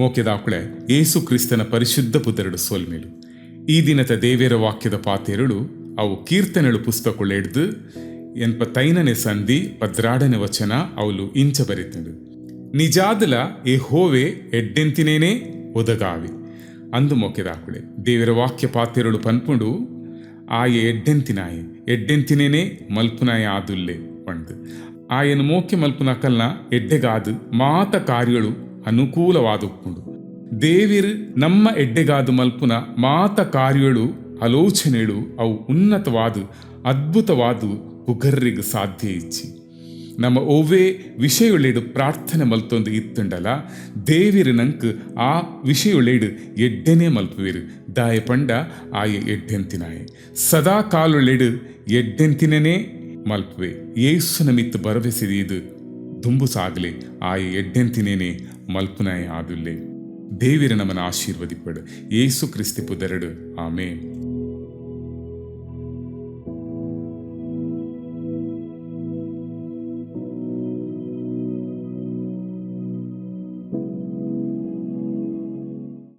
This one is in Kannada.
ಮೋಕೆದಾಕುಳೆ, ಏಸು ಕ್ರಿಸ್ತನ ಪರಿಶುದ್ಧ ಪುತರಡು ಸೋಲ್ಮೇಲು. ಈ ದಿನದ ದೇವೇರ ವಾಕ್ಯದ ಪಾತೆರಳು ಅವು ಕೀರ್ತನೆಳು ಪುಸ್ತಕಗಳು ಹಿಡ್ದು ಎನ್ಪ ತೈನನೆ ಸಂಧಿ ಭದ್ರಾಡನೆ ವಚನ ಅವಳು ಇಂಚ ಬರೆತಂಡು ನಿಜಾದಲ ಏ ಹೋವೆ ಎಡ್ಡೆಂತಿನೇನೆ ಒದಗಾವಿ. ಅಂದು ಮೊಕೆದಾಕುಳೆ, ದೇವರ ವಾಕ್ಯ ಪಾತೆರಳು ಪನ್ಪುಂಡು, ಆಯ ಎಡ್ಡೆಂತಿನಾಯಿ, ಎಡ್ಡೆಂತಿನೇನೆ ಮಲ್ಪುನಾಯ ಆದುಲ್ಲೆ ಪಂಡು ಆಯನ ಮೋಕೆ ಮಲ್ಪುನಕಲ್ನ, ಎಡ್ಡೆಗಾದು ಮಾತ ಕಾರ್ಯಗಳು ಅನುಕೂಲವಾದುಪ್ಪುಂಡು ದೇವಿರ್ ನಮ್ಮ ಎಡ್ಡೆಗಾದು ಮಲ್ಪುನ ಮಾತ ಕಾರ್ಯಗಳು ಆಲೋಚನೆಗಳು ಅವು ಉನ್ನತವಾದು, ಅದ್ಭುತವಾದ ಉಗರ್ರಿಗೆ ಸಾಧ್ಯ ಇಚ್ಚಿ. ನಮ್ಮ ಒವ್ವೇ ವಿಷಯೊಳ್ಳೆಡು ಪ್ರಾರ್ಥನೆ ಮಲ್ತೊಂದು ಇತ್ತುಂಡಲ, ದೇವಿರು ನಂಕ್ ಆ ವಿಷಯೊಳ್ಳೆಡು ಎಡ್ಡೆನೆ ಮಲ್ಪುವಿರು. ದಾಯ ಪಂಡ ಆಯ ಎಡ್ಡೆಂತಿನಾಯೆ. ಸದಾ ಕಾಲೊಳ್ಳೆಡು ಎಡ್ಡೆಂತಿನೇ ಮಲ್ಪುವೆ. ಏಸುನ ಮಿತ್ತು ಬರವೆಸಿದು ದುಂಬು ಸಾಗಲೆ ಆಯ ಎಡ್ಡೆಂತಿನೇನೆ ಮಲ್ಪುನಾಯ ಆದುಲ್ಲೆ ದೇವಿರ ನಮ್ಮನ ಆಶೀರ್ವದಿಪ್ಪಡು ಏಸು ಕ್ರಿಸ್ತಿ ಪುದರಡು ಆಮೇನ್